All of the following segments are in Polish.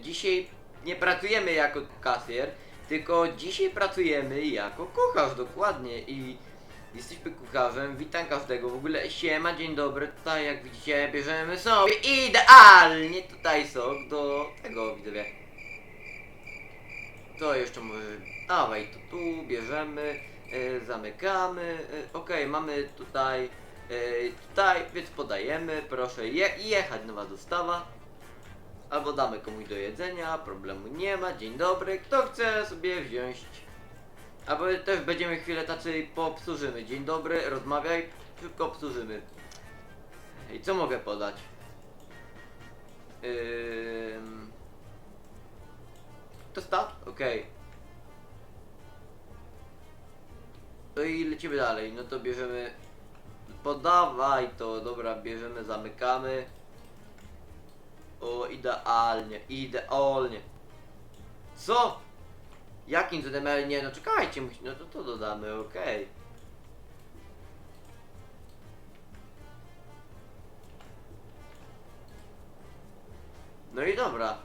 Dzisiaj nie pracujemy jako kasjer, tylko dzisiaj pracujemy jako kucharz, dokładnie. I jesteśmy kucharzem, witam każdego. W ogóle siema, dzień dobry. Tutaj jak widzicie bierzemy sobie idealnie tutaj sok do tego widzowie. To jeszcze może, dawaj, to tu bierzemy, e, zamykamy. E, Okej, mamy tutaj, e, tutaj, więc podajemy, proszę je, jechać nowa dostawa. Albo damy komuś do jedzenia, problemu nie ma, dzień dobry, kto chce sobie wziąć. Albo też będziemy chwilę tacy poobsłużymy, dzień dobry, rozmawiaj, szybko obsłużymy. I co mogę podać? Ym... To start? Okej. No i lecimy dalej, no to bierzemy... Podawaj to, dobra, bierzemy, zamykamy. O, idealnie, idealnie. Co? Jakim cudem, nie, no czekajcie, no to to dodamy, okej. No i dobra.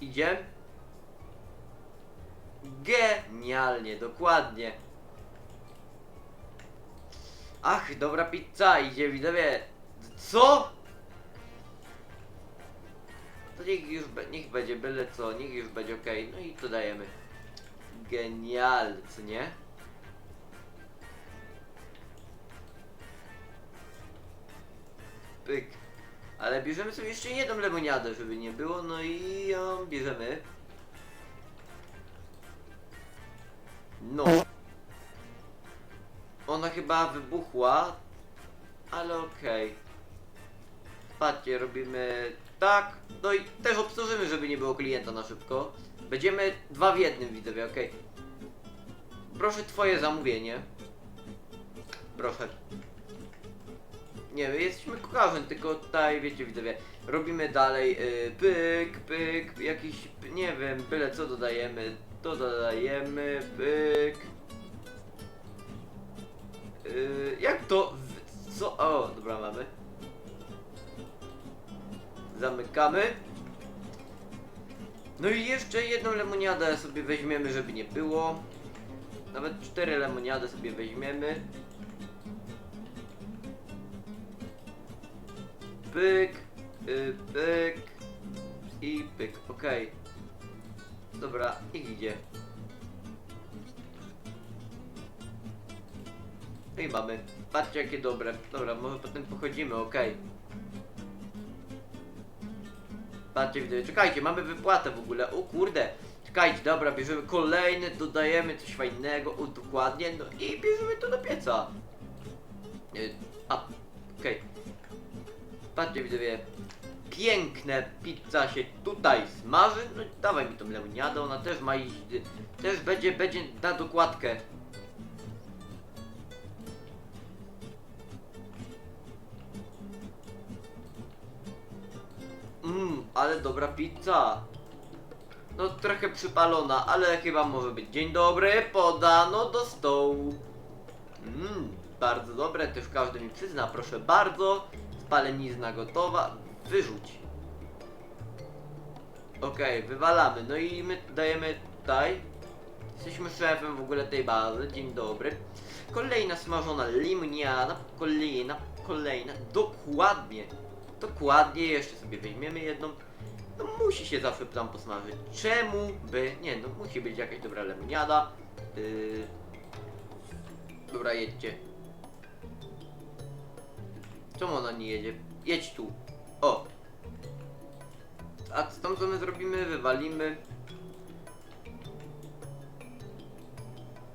Idzie? Genialnie, dokładnie. Ach, dobra pizza, idzie widzowie. Co? To niech już be, niech będzie byle co, niech już będzie ok. No i to dajemy. Genial, nie? Pyk. Ale bierzemy sobie jeszcze jedną lemoniadę, żeby nie było, no i ją bierzemy. No. Ona chyba wybuchła, ale okej. Patrzcie, robimy tak, no i też obsłużymy, żeby nie było klienta na szybko. Będziemy dwa w jednym, widzowie, okej. Proszę twoje zamówienie. Proszę. Nie, my jesteśmy kucharzem, tylko tutaj, wiecie, widzowie, robimy dalej, y, pyk, pyk, jakiś, nie wiem, byle co dodajemy, to dodajemy, pyk. Yy, jak to? Co? O, dobra, mamy. Zamykamy. No i jeszcze jedną lemoniadę sobie weźmiemy, żeby nie było. Nawet cztery lemoniady sobie weźmiemy. Pyk, yy, pyk i pyk, okej. Dobra, niech idzie. No i mamy. Patrzcie jakie dobre. Dobra, może potem pochodzimy, okej. Patrzcie, widzę. Czekajcie, mamy wypłatę w ogóle. O kurde. Czekajcie, dobra, bierzemy kolejny, dodajemy coś fajnego, o dokładnie, no i bierzemy to do pieca. Y, A, okej. Patrzcie, widzowie. Piękne pizza się tutaj smaży. No dawaj mi tą lemoniadę, ona też ma iść, też będzie, będzie na dokładkę. Ale dobra pizza. No trochę przypalona, ale chyba może być. Dzień dobry, podano do stołu. Mmm, bardzo dobre, też każdy mi przyzna, proszę bardzo. Spalenizna gotowa, wyrzuć. Okej, wywalamy. No i my dajemy tutaj. Jesteśmy szefem w ogóle tej bazy. Dzień dobry. Kolejna smażona limoniana. Kolejna, kolejna. Dokładnie. Dokładnie, jeszcze sobie weźmiemy jedną. No musi się zawsze tam posmażyć. Czemu by? Nie, no musi być jakaś dobra lemoniada. Yy... Dobra, jedźcie. Czemu ona nie jedzie? Jedź tu. O. A tam co my zrobimy? Wywalimy.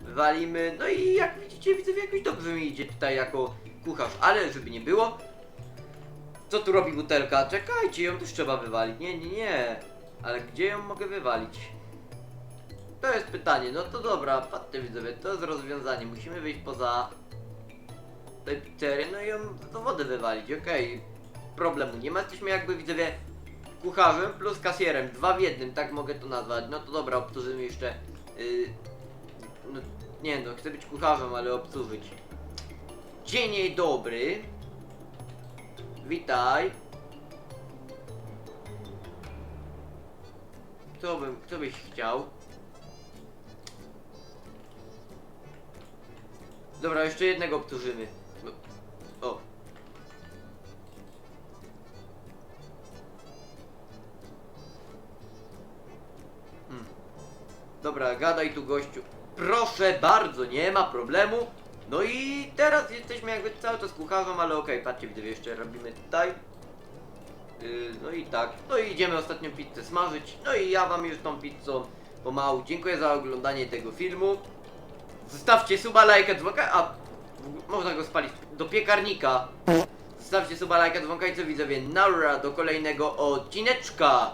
Wywalimy. No i jak widzicie, widzę, jakoś dobrze mi idzie tutaj jako kucharz. Ale żeby nie było, co tu robi butelka? Czekajcie, ją też trzeba wywalić. Nie, nie, nie. Ale gdzie ją mogę wywalić? To jest pytanie. No to dobra, patrzcie widzowie, to jest rozwiązanie. Musimy wyjść poza tej pizzerię, no i ją do wody wywalić, okej. Problemu nie ma. Jesteśmy jakby widzowie kucharzem plus kasjerem. Dwa w jednym, tak mogę to nazwać. No to dobra, obsłużymy jeszcze. Yy, no, nie no, chcę być kucharzem, ale obsłużyć. Dzień dobry. Witaj. Co, bym, co byś chciał? Dobra, jeszcze jednego obturzymy. No. O. Hmm. Dobra, gadaj tu gościu. Proszę bardzo, nie ma problemu. No i teraz jesteśmy jakby cały czas kucharzem, ale okej, patrzcie, widzę, jeszcze robimy tutaj. Yy, no i tak, no i idziemy ostatnią pizzę smażyć. No i ja wam już tą pizzą pomału dziękuję za oglądanie tego filmu. Zostawcie suba, lajka, dzwonka, a można go spalić do piekarnika. Zostawcie suba, lajka, dzwonka i co widzowie, naura do kolejnego odcineczka.